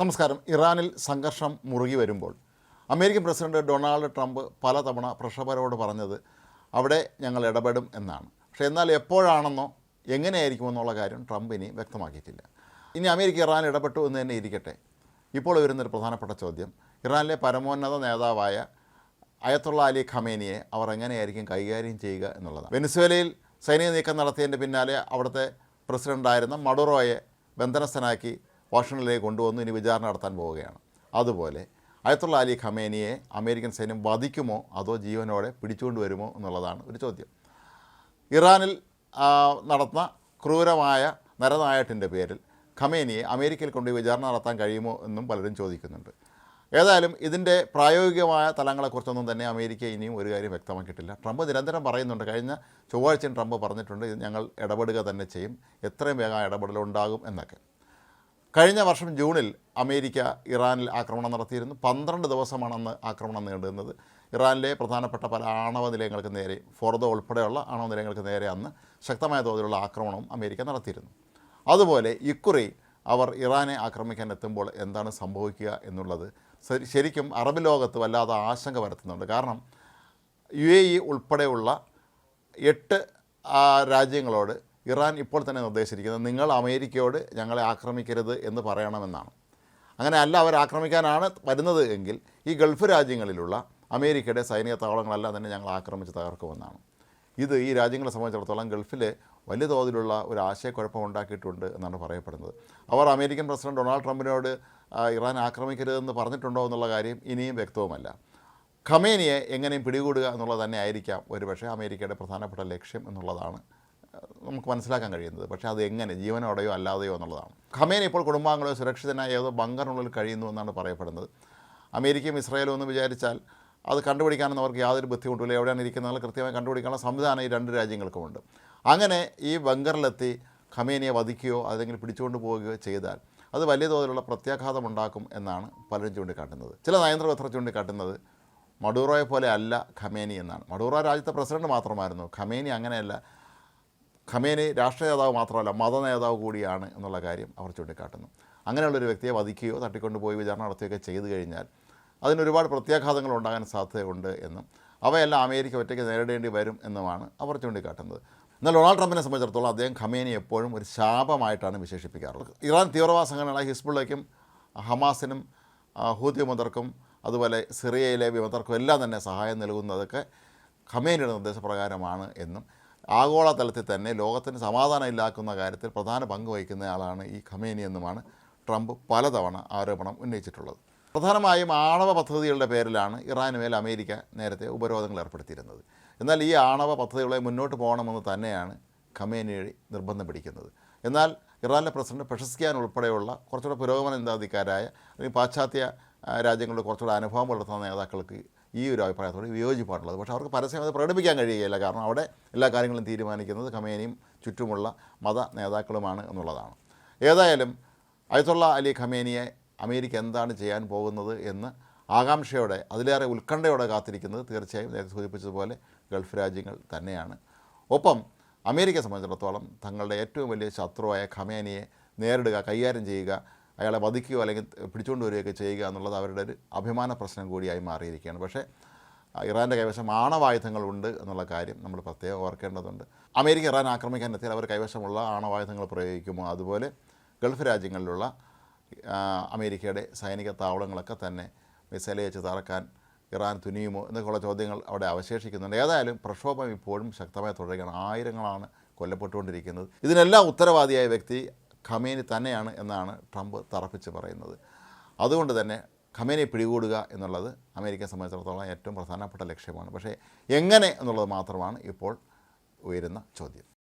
നമസ്കാരം. ഇറാനിൽ സംഘർഷം മുറുകി വരുമ്പോൾ അമേരിക്കൻ പ്രസിഡന്റ് ഡൊണാൾഡ് ട്രംപ് പലതവണ പ്രഷപരോട് പറഞ്ഞത് അവിടെ ഞങ്ങൾ ഇടപെടും എന്നാണ്. പക്ഷേ എന്നാൽ എപ്പോഴാണെന്നോ എങ്ങനെയായിരിക്കുമെന്നുള്ള കാര്യം ട്രംപ് ഇനി വ്യക്തമാക്കിയിട്ടില്ല. ഇനി അമേരിക്ക ഇറാൻ ഇടപെട്ടു എന്ന് തന്നെ ഇരിക്കട്ടെ. ഇപ്പോൾ വരുന്നൊരു പ്രധാനപ്പെട്ട ചോദ്യം. ഇറാനിലെ പരമോന്നത നേതാവായ അയത്തുള്ള അലി ഖമേനിയെ അവർ എങ്ങനെയായിരിക്കും കൈകാര്യം ചെയ്യുക എന്നുള്ളതാണ്. വെനസ്വേലയിൽ സൈനിക നീക്കം നടത്തിയതിന്റെ പിന്നാലെ അവിടുത്തെ പ്രസിഡന്റായിരുന്ന മഡുറോയെ ബന്ധനസ്ഥനാക്കി വാഷിംഗ്ടണിലേക്ക് കൊണ്ടുവന്നു ഇനി വിചാരണ നടത്താൻ പോവുകയാണ്. അതുപോലെ അയത്തുള്ള അലി ഖമേനിയെ അമേരിക്കൻ സൈന്യം വധിക്കുമോ? അതോ ജീവനോടെ പിടിച്ചുകൊണ്ട് വരുമോ? എന്നുള്ളതാണ് ഒരു ചോദ്യം. ഇറാനിൽ നടന്ന ക്രൂരമായ നരനായട്ടിന്റെ പേരിൽ ഖമേനിയെ അമേരിക്കയിൽ കൊണ്ടുപോയി വിചാരണ നടത്താൻ കഴിയുമോ എന്നും പലരും ചോദിക്കുന്നുണ്ട്. ഏതായാലും ഇതിന്റെ പ്രായോഗികമായ തലങ്ങളെക്കുറിച്ചൊന്നും തന്നെ അമേരിക്ക ഇനിയും ഒരു കാര്യം വ്യക്തമാക്കിയിട്ടില്ല. ട്രംപ് നിരന്തരം പറയുന്നുണ്ട്. കഴിഞ്ഞ ചൊവ്വാഴ്ചയും ട്രംപ് പറഞ്ഞിട്ടുണ്ട് ഞങ്ങൾ ഇടപെടുക തന്നെ ചെയ്യും. എത്രയും വേഗം ഇടപെടലുണ്ടാകും എന്നൊക്കെ. കഴിഞ്ഞ വർഷം ജൂണിൽ അമേരിക്ക ഇറാനിൽ ആക്രമണം നടത്തിയിരുന്നു. പന്ത്രണ്ട് ദിവസമാണ് അന്ന് ആക്രമണം നീണ്ടുന്നത് ഇറാനിലെ പ്രധാനപ്പെട്ട പല ആണവ നിലയങ്ങൾക്ക് നേരെ ഫോർദോ ഉൾപ്പെടെയുള്ള ആണവ നിലയങ്ങൾക്ക് നേരെ അന്ന് ശക്തമായ തോതിലുള്ള ആക്രമണവും അമേരിക്ക നടത്തിയിരുന്നു. അതുപോലെ ഇക്കുറി അവർ ഇറാനെ ആക്രമിക്കാൻ എത്തുമ്പോൾ എന്താണ് സംഭവിക്കുക എന്നുള്ളത് ശരിക്കും അറബ് ലോകത്ത് വല്ലാതെ ആശങ്ക വരുത്തുന്നുണ്ട് കാരണം യു എ ഇ ഉൾപ്പെടെയുള്ള എട്ട് രാജ്യങ്ങളോട് ഇറാൻ ഇപ്പോൾ തന്നെ നിർദ്ദേശിച്ചിരിക്കുന്നത് നിങ്ങൾ അമേരിക്കയോട് ഞങ്ങളെ ആക്രമിക്കരുത് എന്ന് പറയണമെന്നാണ്. അങ്ങനെ അല്ല അവർ ആക്രമിക്കാനാണ് വരുന്നത് എങ്കിൽ ഈ ഗൾഫ് രാജ്യങ്ങളിലുള്ള അമേരിക്കയുടെ സൈനിക താവളങ്ങളെല്ലാം തന്നെ ഞങ്ങൾ ആക്രമിച്ച് തകർക്കുമെന്നാണ്. ഇത് ഈ രാജ്യങ്ങളെ സംബന്ധിച്ചിടത്തോളം ഗൾഫിൽ വലിയ തോതിലുള്ള ഒരു ആശയക്കുഴപ്പം ഉണ്ടാക്കിയിട്ടുണ്ട് എന്നാണ് പറയപ്പെടുന്നത്. അവർ അമേരിക്കൻ പ്രസിഡന്റ് ഡൊണാൾഡ് ട്രംപിനോട് ഇറാൻ ആക്രമിക്കരുതെന്ന് പറഞ്ഞിട്ടുണ്ടോ എന്നുള്ള കാര്യം ഇനിയും വ്യക്തവുമല്ല. ഖമേനിയെ എങ്ങനെയും പിടികൂടുക എന്നുള്ളത് തന്നെ ആയിരിക്കാം ഒരുപക്ഷെ അമേരിക്കയുടെ പ്രധാനപ്പെട്ട ലക്ഷ്യം എന്നുള്ളതാണ് നമുക്ക് മനസ്സിലാക്കാൻ കഴിയുന്നത്. പക്ഷേ അത് എങ്ങനെ? ജീവനോടെയോ അല്ലാതെയോ എന്നുള്ളതാണ്. ഖമേൻ ഇപ്പോൾ കുടുംബാംഗങ്ങളോ സുരക്ഷിതനായ ഏതോ ബങ്കറിനുള്ളിൽ കഴിയുന്നു എന്നാണ് പറയപ്പെടുന്നത്. അമേരിക്കയും ഇസ്രായേലും എന്ന് വിചാരിച്ചാൽ അത് കണ്ടുപിടിക്കാനൊന്നും അവർക്ക് യാതൊരു ബുദ്ധിമുട്ടില്ല എവിടെയാണ് ഇരിക്കുന്നത് കൃത്യമായി കണ്ടുപിടിക്കാനുള്ള സംവിധാനം ഈ രണ്ട് രാജ്യങ്ങൾക്കുമുണ്ട്. അങ്ങനെ ഈ ബങ്കറിലെത്തി ഖമേനിയെ വധിക്കുകയോ അല്ലെങ്കിൽ പിടിച്ചുകൊണ്ട് പോവുകയോ ചെയ്താൽ അത് വലിയ തോതിലുള്ള പ്രത്യാഘാതം ഉണ്ടാക്കും എന്നാണ് പലരും ചൂണ്ടിക്കാട്ടുന്നത്. ചില നയന്ത്രപത്ര ചൂണ്ടിക്കാട്ടുന്നത് മഡൂറോയെ പോലെ അല്ല ഖമേനി എന്നാണ്. മഡൂറോ രാജ്യത്തെ പ്രസിഡന്റ് മാത്രമായിരുന്നു. ഖമേനി അങ്ങനെയല്ല. ഖമേനി രാഷ്ട്രീയ നേതാവ് മാത്രമല്ല മത നേതാവ് കൂടിയാണ് എന്നുള്ള കാര്യം അവർ ചൂണ്ടിക്കാട്ടുന്നു. അങ്ങനെയുള്ളൊരു വ്യക്തിയെ വധിക്കുകയോ തട്ടിക്കൊണ്ടുപോയി വിചാരണ നടത്തുകയൊക്കെ ചെയ്തു കഴിഞ്ഞാൽ അതിനൊരുപാട് പ്രത്യാഘാതങ്ങൾ ഉണ്ടാകാൻ സാധ്യതയുണ്ട് എന്നും അവയെല്ലാം അമേരിക്ക ഒറ്റയ്ക്ക് നേരിടേണ്ടി വരും എന്നുമാണ് അവർ ചൂണ്ടിക്കാട്ടുന്നത്. എന്നാൽ ഡൊണാൾഡ് ട്രംപിനെ സംബന്ധിച്ചിടത്തോളം അദ്ദേഹം ഖമേനി എപ്പോഴും ഒരു ശാപമായിട്ടാണ് വിശേഷിപ്പിക്കാറുള്ളത്. ഇറാൻ തീവ്രവാദ സംഘടനകളായ ഹിസ്ബുള്ളയ്ക്കും ഹമാസിനും ഹൂതി വിമതർക്കും അതുപോലെ സിറിയയിലെ വിമതർക്കും എല്ലാം തന്നെ സഹായം നൽകുന്നതൊക്കെ ഖമേനിയുടെ നിർദ്ദേശപ്രകാരമാണ് എന്നും ആഗോളതലത്തിൽ തന്നെ ലോകത്തിന് സമാധാനം ഇല്ലാക്കുന്ന കാര്യത്തിൽ പ്രധാന പങ്ക് വഹിക്കുന്നയാളാണ് ഈ ഖമേനി എന്നുമാണ് ട്രംപ് പലതവണ ആരോപണം ഉന്നയിച്ചിട്ടുള്ളത്. പ്രധാനമായും ആണവ പദ്ധതികളുടെ പേരിലാണ് ഇറാന് മേൽ അമേരിക്ക നേരത്തെ ഉപരോധങ്ങൾ ഏർപ്പെടുത്തിയിരുന്നത്. എന്നാൽ ഈ ആണവ പദ്ധതികളെ മുന്നോട്ട് പോകണമെന്ന് തന്നെയാണ് ഖമേനി നിർബന്ധം പിടിക്കുന്നത്. എന്നാൽ ഇറാനിലെ പ്രസിഡന്റ് പെഷസ്കിയാൻ ഉൾപ്പെടെയുള്ള കുറച്ചുകൂടെ പുരോഗമന ചിന്താധിക്കാരായ അല്ലെങ്കിൽ പാശ്ചാത്യ രാജ്യങ്ങളുടെ കുറച്ചുകൂടെ അനുഭവം പുലർത്തുന്ന നേതാക്കൾക്ക് ഈ ഒരു അഭിപ്രായത്തോട് വിയോജിപ്പാണുള്ളത് പക്ഷേ അവർക്ക് പരസ്യം അത് പ്രകടിപ്പിക്കാൻ കഴിയുകയില്ല. കാരണം അവിടെ എല്ലാ കാര്യങ്ങളും തീരുമാനിക്കുന്നത് ഖമേനിയും ചുറ്റുമുള്ള മത നേതാക്കളുമാണ് എന്നുള്ളതാണ്. ഏതായാലും അയത്തുള്ള അലി ഖമേനിയെ അമേരിക്ക എന്താണ് ചെയ്യാൻ പോകുന്നത് എന്ന് ആകാംക്ഷയോടെ അതിലേറെ ഉത്കണ്ഠയോടെ കാത്തിരിക്കുന്നത് തീർച്ചയായും നേരത്തെ സൂചിപ്പിച്ചതുപോലെ ഗൾഫ് രാജ്യങ്ങൾ തന്നെയാണ്. ഒപ്പം അമേരിക്കയെ സംബന്ധിച്ചിടത്തോളം തങ്ങളുടെ ഏറ്റവും വലിയ ശത്രുവായ ഖമേനിയെ നേരിടുക കൈകാര്യം ചെയ്യുക അയാളെ വധിക്കുകയോ അല്ലെങ്കിൽ പിടിച്ചുകൊണ്ട് വരികയൊക്കെ ചെയ്യുക എന്നുള്ളത് അവരുടെ ഒരു അഭിമാന പ്രശ്നം കൂടിയായി മാറിയിരിക്കുകയാണ്. പക്ഷേ ഇറാന്റെ കൈവശം ആണവായുധങ്ങളുണ്ട് എന്നുള്ള കാര്യം നമ്മൾ പ്രത്യേകം ഓർക്കേണ്ടതുണ്ട്. അമേരിക്ക ഇറാൻ ആക്രമിക്കാൻ എത്തിയാൽ അവർ കൈവശമുള്ള ആണവായുധങ്ങൾ പ്രയോഗിക്കുമോ? അതുപോലെ ഗൾഫ് രാജ്യങ്ങളിലുള്ള അമേരിക്കയുടെ സൈനിക താവളങ്ങളൊക്കെ തന്നെ മിസൈൽ വെച്ച് തറക്കാൻ ഇറാൻ തുനിയുമോ എന്നൊക്കെയുള്ള ചോദ്യങ്ങൾ അവിടെ അവശേഷിക്കുന്നുണ്ട്. ഏതായാലും പ്രക്ഷോഭം ഇപ്പോഴും ശക്തമായി തുടരുകയാണ്. ആയിരങ്ങളാണ് കൊല്ലപ്പെട്ടുകൊണ്ടിരിക്കുന്നത്. ഇതിനെല്ലാം ഉത്തരവാദിയായ വ്യക്തി ഖമേനി തന്നെയാണ് എന്നാണ് ട്രംപ് തറപ്പിച്ച് പറയുന്നത്. അതുകൊണ്ട് തന്നെ ഖമേനിയെ പിടികൂടുക എന്നുള്ളത് അമേരിക്കയെ സംബന്ധിച്ചിടത്തോളം ഏറ്റവും പ്രധാനപ്പെട്ട ലക്ഷ്യമാണ്. പക്ഷേ എങ്ങനെ എന്നുള്ളത് മാത്രമാണ് ഇപ്പോൾ ഉയരുന്ന ചോദ്യം.